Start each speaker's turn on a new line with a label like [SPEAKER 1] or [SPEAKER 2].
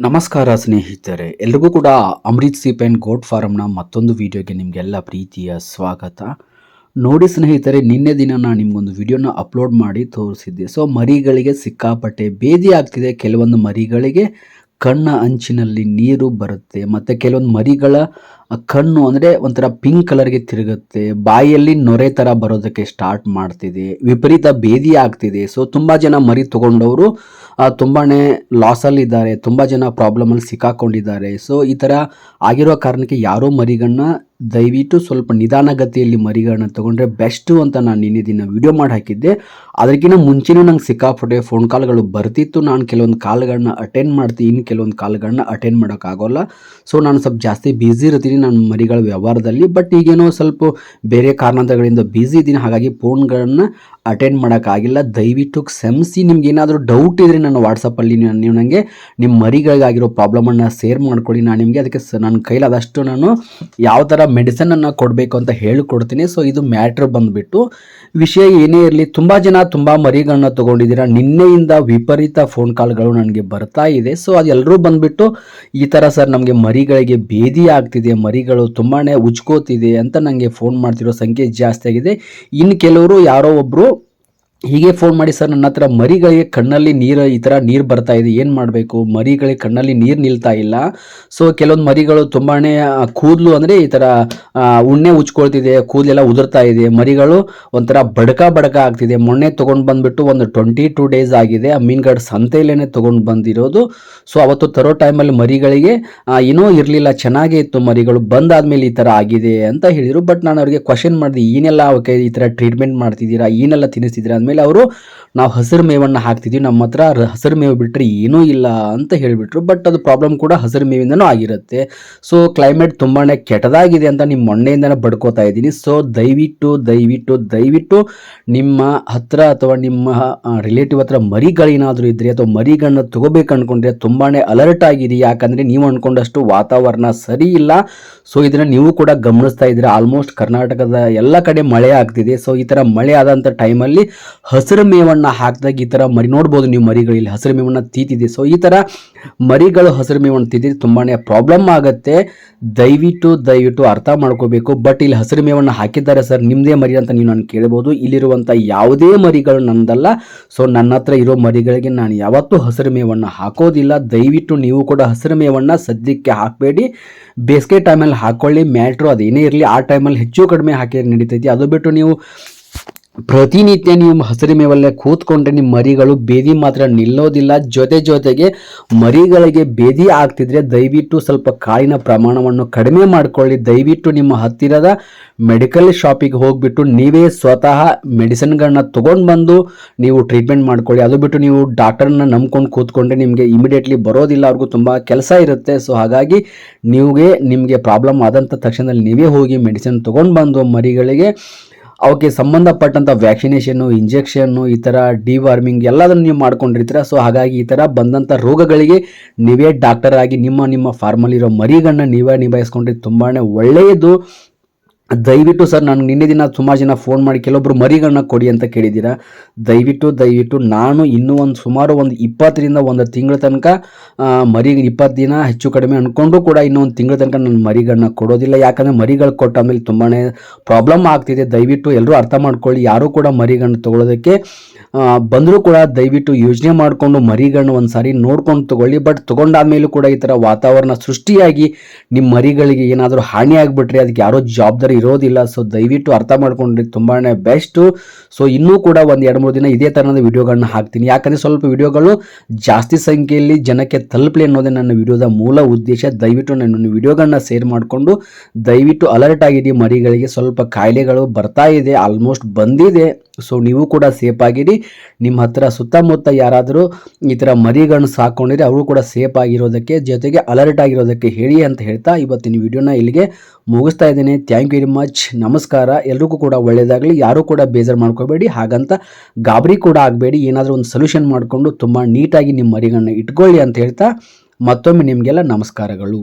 [SPEAKER 1] ನಮಸ್ಕಾರ ಸ್ನೇಹಿತರೆ, ಎಲ್ರಿಗೂ ಕೂಡ ಅಮೃತ್ ಸಿ ಆ್ಯಂಡ್ ಗೋಡ್ ಫಾರಮ್ನ ಮತ್ತೊಂದು ವಿಡಿಯೋಗೆ ನಿಮಗೆಲ್ಲ ಪ್ರೀತಿಯ ಸ್ವಾಗತ. ನೋಡಿ ಸ್ನೇಹಿತರೆ, ನಿನ್ನೆ ದಿನ ನಾನು ನಿಮಗೊಂದು ವಿಡಿಯೋನ ಅಪ್ಲೋಡ್ ಮಾಡಿ ತೋರಿಸಿದ್ದೆ. ಸೊ, ಮರಿಗಳಿಗೆ ಸಿಕ್ಕಾಪಟ್ಟೆ ಬೇದಿ ಆಗ್ತಿದೆ. ಕೆಲವೊಂದು ಮರಿಗಳಿಗೆ ಕಣ್ಣ ಅಂಚಿನಲ್ಲಿ ನೀರು ಬರುತ್ತೆ. ಮತ್ತು ಕೆಲವೊಂದು ಮರಿಗಳ ಕಣ್ಣು ಅಂದರೆ ಒಂಥರ ಪಿಂಕ್ ಕಲರ್ಗೆ ತಿರುಗುತ್ತೆ. ಬಾಯಲ್ಲಿ ನೊರೆ ಥರ ಬರೋದಕ್ಕೆ ಸ್ಟಾರ್ಟ್ ಮಾಡ್ತಿದೆ. ವಿಪರೀತ ಬೇದಿ ಆಗ್ತಿದೆ. ಸೊ, ತುಂಬ ಜನ ಮರಿ ತಗೊಂಡವರು ತುಂಬಾ ಲಾಸಲ್ಲಿದ್ದಾರೆ ತುಂಬ ಜನ ಪ್ರಾಬ್ಲಮಲ್ಲಿ ಸಿಕ್ಕಾಕೊಂಡಿದ್ದಾರೆ. ಸೊ ಈ ಥರ ಆಗಿರೋ ಕಾರಣಕ್ಕೆ ಯಾರೋ ಮರಿಗಳನ್ನ ದಯವಿಟ್ಟು ಸ್ವಲ್ಪ ನಿಧಾನಗತಿಯಲ್ಲಿ ಮರಿಗಳನ್ನ ತಗೊಂಡ್ರೆ ಬೆಸ್ಟು ಅಂತ ನಾನು ನಿನ್ನೆ ದಿನ ವಿಡಿಯೋ ಮಾಡಿ ಹಾಕಿದ್ದೆ. ಅದಕ್ಕಿಂತ ಮುಂಚೆನೂ ನಂಗೆ ಸಿಕ್ಕಾಪಟ್ಟೆ ಫೋನ್ ಕಾಲ್ಗಳು ಬರ್ತಿತ್ತು. ನಾನು ಕೆಲವೊಂದು ಕಾಲ್ಗಳನ್ನ ಅಟೆಂಡ್ ಮಾಡ್ತೀನಿ ಇನ್ನು ಕೆಲವೊಂದು ಕಾಲ್ಗಳನ್ನ ಅಟೆಂಡ್ ಮಾಡೋಕ್ಕಾಗೋಲ್ಲ ಸೊ ನಾನು ಸ್ವಲ್ಪ ಜಾಸ್ತಿ ಬ್ಯುಸಿ ಇರ್ತೀನಿ ನಾನು ಮರಿಗಳ ವ್ಯವಹಾರದಲ್ಲಿ. ಬಟ್ ಈಗೇನೋ ಸ್ವಲ್ಪ ಬೇರೆ ಕಾರಣಗಳಿಂದ ಬ್ಯುಸಿ ಇದ್ದೀನಿ. ಹಾಗಾಗಿ ಫೋನ್ಗಳನ್ನು ಅಟೆಂಡ್ ಮಾಡೋಕ್ಕಾಗಿಲ್ಲ ದಯವಿಟ್ಟು ಕ್ಷಮಿಸಿ. ನಿಮ್ಗೆ ಏನಾದರೂ ಡೌಟ್ ಇದ್ದರೆ ನನ್ನ ವಾಟ್ಸಪ್ಪಲ್ಲಿ ನೀವು ನನಗೆ ನಿಮ್ಮ ಮರಿಗಳಿಗಾಗಿರೋ ಪ್ರಾಬ್ಲಮನ್ನು ಶೇರ್ ಮಾಡ್ಕೊಳ್ಳಿ. ನಾನು ನಿಮಗೆ ಅದಕ್ಕೆ ನನ್ನ ಕೈಲಾದಷ್ಟು ನಾನು ಯಾವ ಥರ ಮೆಡಿಸನನ್ನು ಕೊಡಬೇಕು ಅಂತ ಹೇಳಿಕೊಡ್ತೀನಿ. ಸೊ ಇದು ಮ್ಯಾಟ್ರ್ ಬಂದುಬಿಟ್ಟು, ವಿಷಯ ಏನೇ ಇರಲಿ, ತುಂಬ ಜನ ತುಂಬ ಮರಿಗಳನ್ನ ತೊಗೊಂಡಿದ್ದೀರಾ. ನಿನ್ನೆಯಿಂದ ವಿಪರೀತ ಫೋನ್ ಕಾಲ್ಗಳು ನನಗೆ ಬರ್ತಾ ಇದೆ. ಸೊ ಅದೆಲ್ಲರೂ ಬಂದುಬಿಟ್ಟು, ಈ ಥರ ಸರ್ ನಮಗೆ ಮರಿಗಳಿಗೆ ಭೇದಿ ಆಗ್ತಿದೆ. ಮರಿಗಳು ತುಂಬಾ ಉಜ್ಕೋತಿದೆ ಅಂತ ನನಗೆ ಫೋನ್ ಮಾಡ್ತಿರೋ ಸಂಖ್ಯೆ ಜಾಸ್ತಿ ಆಗಿದೆ. ಇನ್ನು ಕೆಲವರು ಯಾರೋ ಒಬ್ಬರು ಹೀಗೆ ಫೋನ್ ಮಾಡಿ, ಸರ್, ನನ್ನ ಹತ್ರ ಮರಿಗಳಿಗೆ ಕಣ್ಣಲ್ಲಿ ನೀರು ಈ ಥರ ನೀರು ಬರ್ತಾ ಇದೆ, ಏನು ಮಾಡಬೇಕು? ಮರಿಗಳಿಗೆ ಕಣ್ಣಲ್ಲಿ ನೀರು ನಿಲ್ತಾ ಇಲ್ಲ. ಸೊ ಕೆಲವೊಂದು ಮರಿಗಳು ತುಂಬಾ ಕೂದಲು ಅಂದರೆ ಈ ಥರ ಉಣ್ಣೆ ಉಚ್ಕೊಳ್ತಿದೆ ಕೂದಲೆಲ್ಲ ಉದುರ್ತಾ ಇದೆ. ಮರಿಗಳು ಒಂಥರ ಬಡಕ ಬಡಕ ಆಗ್ತಿದೆ. ಮೊನ್ನೆ ತೊಗೊಂಡು ಬಂದುಬಿಟ್ಟು ಒಂದು ಟ್ವೆಂಟಿ ಟೂ ಡೇಸ್ ಆಗಿದೆ. ಆ ಮೀನುಗಾಡು ಸಂತೆಯಲ್ಲೇ ತೊಗೊಂಡು ಬಂದಿರೋದು. ಸೊ ಅವತ್ತು ತರೋ ಟೈಮಲ್ಲಿ ಮರಿಗಳಿಗೆ ಏನೋ ಇರಲಿಲ್ಲ. ಚೆನ್ನಾಗೇ ಇತ್ತು ಮರಿಗಳು. ಬಂದಾದ್ಮೇಲೆ ಈ ಥರ ಆಗಿದೆ ಅಂತ ಹೇಳಿದರು. ಬಟ್ ನಾನು ಅವರಿಗೆ ಕ್ವಶನ್ ಮಾಡಿದೆ ಏನೆಲ್ಲ ಅವಕ್ಕೆ ಈ ಥರ ಟ್ರೀಟ್ಮೆಂಟ್ ಮಾಡ್ತಿದ್ದೀರಾ? ಏನೆಲ್ಲ ತಿನ್ನಿಸ್ತಿದ್ದೀರಾ? ಆಮೇಲೆ ಅವರು, ನಾವು ಹಸಿರು ಮೇವನ್ನು ಹಾಕ್ತಿದ್ವಿ ನಮ್ಮ ಹತ್ರ ಹಸಿರು ಮೇವು ಬಿಟ್ಟರೆ ಏನೂ ಇಲ್ಲ ಅಂತ ಹೇಳಿಬಿಟ್ರು. ಬಟ್ ಅದು ಪ್ರಾಬ್ಲಮ್ ಕೂಡ ಹಸಿರು ಮೇವಿಂದನೂ ಆಗಿರುತ್ತೆ. ಸೊ, ಕ್ಲೈಮೇಟ್ ತುಂಬಾ ಕೆಟ್ಟದಾಗಿದೆ ಅಂತ ನಿಮ್ಮ ಮೊನ್ನೆಯಿಂದನೇ ಬಡ್ಕೋತಾ ಇದ್ದೀನಿ. ಸೊ, ದಯವಿಟ್ಟು ದಯವಿಟ್ಟು ದಯವಿಟ್ಟು ನಿಮ್ಮ ಹತ್ರ ಅಥವಾ ನಿಮ್ಮ ರಿಲೇಟಿವ್ ಹತ್ರ ಮರಿಗಳೇನಾದರೂ ಇದ್ದರೆ ಅಥವಾ ಮರಿಗಳನ್ನ ತಗೋಬೇಕು ಅಂದ್ಕೊಂಡ್ರೆ ತುಂಬಾ ಅಲರ್ಟ್ ಆಗಿದೆ ಯಾಕಂದರೆ ನೀವು ಅಂದ್ಕೊಂಡಷ್ಟು ವಾತಾವರಣ ಸರಿ ಇಲ್ಲ. ಸೊ, ಇದನ್ನು ನೀವು ಕೂಡ ಗಮನಿಸ್ತಾ ಇದ್ದೀರಾ. ಆಲ್ಮೋಸ್ಟ್ ಕರ್ನಾಟಕದ ಎಲ್ಲ ಕಡೆ ಮಳೆ ಆಗ್ತಿದೆ. ಸೊ, ಈ ಥರ ಮಳೆ ಆದಂಥ ಟೈಮಲ್ಲಿ ಹಸಿರು ಮೇವನ್ನು ಹಾಕಿದಾಗ ಈ ಥರ ಮರಿ ನೋಡ್ಬೋದು ನೀವು ಮರಿಗಳಲ್ಲಿ. ಹಸಿರು ಮೇವನ್ನು ತೀತಿದೆ. ಸೊ ಈ ಥರ ಮರಿಗಳು ಹಸಿರು ಮೇವನ್ನು ತೀತಿದೆ ತುಂಬಾ ಪ್ರಾಬ್ಲಮ್ ಆಗುತ್ತೆ. ದಯವಿಟ್ಟು ದಯವಿಟ್ಟು ಅರ್ಥ ಮಾಡ್ಕೋಬೇಕು. ಬಟ್ ಇಲ್ಲಿ ಹಸಿರು ಮೇವನ್ನು ಹಾಕಿದ್ದಾರೆ ಸರ್ ನಿಮ್ಮದೇ ಮರಿ ಅಂತ ನೀವು ನಾನು ಕೇಳ್ಬೋದು. ಇಲ್ಲಿರುವಂಥ ಯಾವುದೇ ಮರಿಗಳು ನನ್ನದಲ್ಲ ಸೊ ನನ್ನ ಹತ್ರ ಇರೋ ಮರಿಗಳಿಗೆ ನಾನು ಯಾವತ್ತೂ ಹಸಿರು ಮೇವನ್ನು ಹಾಕೋದಿಲ್ಲ. ದಯವಿಟ್ಟು ನೀವು ಕೂಡ ಹಸಿರು ಮೇವನ್ನು ಸದ್ಯಕ್ಕೆ ಹಾಕಬೇಡಿ. ಬೇಸಿಗೆ ಟೈಮಲ್ಲಿ ಹಾಕೊಳ್ಳಿ. ಮ್ಯಾಟ್ರು ಅದೇನೇ ಇರಲಿ. ಆ ಟೈಮಲ್ಲಿ ಹೆಚ್ಚು ಕಡಿಮೆ ಹಾಕಿ ನಡೀತೈತಿ. ಅದು ಬಿಟ್ಟು ನೀವು ಪ್ರತಿನಿತ್ಯ ನೀವು ಹಸಿರು ಮೇವಲ್ಲೇ ಕೂತ್ಕೊಂಡ್ರೆ ನಿಮ್ಮ ಮರಿಗಳು ಬೇದಿ ಮಾತ್ರ ನಿಲ್ಲೋದಿಲ್ಲ. ಜೊತೆ ಜೊತೆಗೆ ಮರಿಗಳಿಗೆ ಬೇದಿ ಆಗ್ತಿದ್ರೆ ದಯವಿಟ್ಟು ಸ್ವಲ್ಪ ಕಾಳಿನ ಪ್ರಮಾಣವನ್ನು ಕಡಿಮೆ ಮಾಡಿಕೊಳ್ಳಿ. ದಯವಿಟ್ಟು ನಿಮ್ಮ ಹತ್ತಿರದ ಮೆಡಿಕಲ್ ಶಾಪಿಗೆ ಹೋಗಿಬಿಟ್ಟು ನೀವೇ ಸ್ವತಃ ಮೆಡಿಸಿನ್ಗಳನ್ನ ತಗೊಂಡು ಬಂದು ನೀವು ಟ್ರೀಟ್ಮೆಂಟ್ ಮಾಡ್ಕೊಳ್ಳಿ. ಅದು ಬಿಟ್ಟು ನೀವು ಡಾಕ್ಟರ್ನ ನಂಬ್ಕೊಂಡು ಕೂತ್ಕೊಂಡ್ರೆ ನಿಮಗೆ ಇಮಿಡಿಯೇಟ್ಲಿ ಬರೋದಿಲ್ಲ. ಅವ್ರಿಗೂ ತುಂಬ ಕೆಲಸ ಇರುತ್ತೆ. ಸೊ ಹಾಗಾಗಿ ನೀವೇ ನಿಮಗೆ ಪ್ರಾಬ್ಲಮ್ ಆದಂಥ ತಕ್ಷಣದಲ್ಲಿ ನೀವೇ ಹೋಗಿ ಮೆಡಿಸಿನ್ ತೊಗೊಂಡು ಬಂದು ಮರಿಗಳಿಗೆ ಅವಕ್ಕೆ ಸಂಬಂಧಪಟ್ಟಂಥ ವ್ಯಾಕ್ಸಿನೇಷನ್ನು, ಇಂಜೆಕ್ಷನ್ನು, ಈ ಥರ ಡಿವಾರ್ಮಿಂಗ್ ಎಲ್ಲದನ್ನು ನೀವು ಮಾಡ್ಕೊಂಡಿರ್ತೀರ. ಸೊ ಹಾಗಾಗಿ ಈ ಥರ ಬಂದಂಥ ರೋಗಗಳಿಗೆ ನೀವೇ ಡಾಕ್ಟರ್ ಆಗಿ ನಿಮ್ಮ ನಿಮ್ಮ ಫಾರ್ಮಲ್ಲಿರೋ ಮರಿಗಳನ್ನ ನೀವೇ ನಿಭಾಯಿಸ್ಕೊಂಡ್ರೆ ತುಂಬಾ ಒಳ್ಳೆಯದು. ದಯವಿಟ್ಟು ಸರ್, ನಾನು ನಿನ್ನೆ ದಿನ ಸುಮಾರು ಜನ ಫೋನ್ ಮಾಡಿ ಕೆಲವೊಬ್ಬರು ಮರಿಗಳನ್ನ ಕೊಡಿ ಅಂತ ಕೇಳಿದ್ದೀರಾ? ದಯವಿಟ್ಟು ದಯವಿಟ್ಟು ನಾನು ಇನ್ನೂ ಒಂದು ಸುಮಾರು ಒಂದು ಇಪ್ಪತ್ತರಿಂದ ಒಂದು ತಿಂಗಳ ತನಕ ಮರಿ ಇಪ್ಪತ್ತು ದಿನ ಹೆಚ್ಚು ಕಡಿಮೆ ಅಂದ್ಕೊಂಡು ಕೂಡ ಇನ್ನೂ ಒಂದು ತಿಂಗಳ ತನಕ ನಾನು ಮರಿಗಳನ್ನ ಕೊಡೋದಿಲ್ಲ. ಯಾಕಂದರೆ ಮರಿಗಳು ಕೊಟ್ಟ ಆಮೇಲೆ ತುಂಬಾ ಪ್ರಾಬ್ಲಮ್ ಆಗ್ತಿದೆ. ದಯವಿಟ್ಟು ಎಲ್ಲರೂ ಅರ್ಥ ಮಾಡ್ಕೊಳ್ಳಿ, ಯಾರೂ ಕೂಡ ಮರಿಗಳನ್ನ ತೊಗೊಳೋದಕ್ಕೆ ಬಂದರೂ ಕೂಡ ದಯವಿಟ್ಟು ಯೋಜನೆ ಮಾಡಿಕೊಂಡು ಮರಿಗಳನ್ನ ಒಂದು ಸಾರಿ ನೋಡ್ಕೊಂಡು ತೊಗೊಳ್ಳಿ. ಬಟ್ ತೊಗೊಂಡಾದ್ಮೇಲೂ ಕೂಡ ಈ ಥರ ವಾತಾವರಣ ಸೃಷ್ಟಿಯಾಗಿ ನಿಮ್ಮ ಮರಿಗಳಿಗೆ ಏನಾದರೂ ಹಾನಿ ಆಗಿಬಿಟ್ರೆ, ಅದಕ್ಕೆ ಯಾರೋ ಜವಾಬ್ದಾರಿ ಇರೋದಿಲ್ಲ. ಸೊ ದಯವಿಟ್ಟು ಅರ್ಥ ಮಾಡ್ಕೊಂಡ್ರೆ. ತುಂಬಾ ಬೆಸ್ಟು ಸೊ ಇನ್ನೂ ಕೂಡ ಒಂದು ಎರಡು ಮೂರು ದಿನ ಇದೇ ಥರದ ವಿಡಿಯೋಗಳನ್ನ ಹಾಕ್ತೀನಿ. ಯಾಕಂದರೆ ಸ್ವಲ್ಪ ವಿಡಿಯೋಗಳು ಜಾಸ್ತಿ ಸಂಖ್ಯೆಯಲ್ಲಿ ಜನಕ್ಕೆ ತಲುಪಲಿ ಅನ್ನೋದೇ ನನ್ನ ವಿಡಿಯೋದ ಮೂಲ ಉದ್ದೇಶ. ದಯವಿಟ್ಟು ನನ್ನ ವಿಡಿಯೋಗಳನ್ನ ಶೇರ್ ಮಾಡಿಕೊಂಡು, ದಯವಿಟ್ಟು ಅಲರ್ಟ್ ಆಗಿದೆ ಮರಿಗಳಿಗೆ ಸ್ವಲ್ಪ ಕಾಯಿಲೆಗಳು ಬರ್ತಾ ಇದೆ ಆಲ್ಮೋಸ್ಟ್ ಬಂದಿದೆ. ಸೊ ನೀವು ಕೂಡ ಸೇಫ್ ಆಗಿರಿ. ನಿಮ್ಮ ಹತ್ರ ಸುತ್ತಮುತ್ತ ಯಾರಾದರೂ ಈ ಥರ ಮರಿಗಳನ್ನು ಸಾಕೊಂಡಿರಿ ಅವರು ಕೂಡ ಸೇಫ್ ಆಗಿರೋದಕ್ಕೆ, ಜೊತೆಗೆ ಅಲರ್ಟ್ ಆಗಿರೋದಕ್ಕೆ ಹೇಳಿ ಅಂತ ಹೇಳ್ತಾ ಇವತ್ತಿನ ವಿಡಿಯೋನ ಇಲ್ಲಿಗೆ ಮುಗಿಸ್ತಾ ಇದ್ದೀನಿ. ಥ್ಯಾಂಕ್ ಯು ಮಚ್ ನಮಸ್ಕಾರ. ಎಲ್ರಿಗೂ ಕೂಡ ಒಳ್ಳೆಯದಾಗಲಿ ಯಾರೂ ಕೂಡ ಬೇಜಾರು ಮಾಡ್ಕೋಬೇಡಿ. ಹಾಗಂತ ಗಾಬರಿ ಕೂಡ ಆಗಬೇಡಿ. ಏನಾದರೂ ಒಂದು ಸೊಲ್ಯೂಷನ್ ಮಾಡಿಕೊಂಡು ತುಂಬ ನೀಟಾಗಿ ನಿಮ್ಮ ಮರಿಗಳನ್ನ ಇಟ್ಕೊಳ್ಳಿ ಅಂತ ಹೇಳ್ತಾ ಮತ್ತೊಮ್ಮೆ ನಿಮಗೆಲ್ಲ ನಮಸ್ಕಾರಗಳು.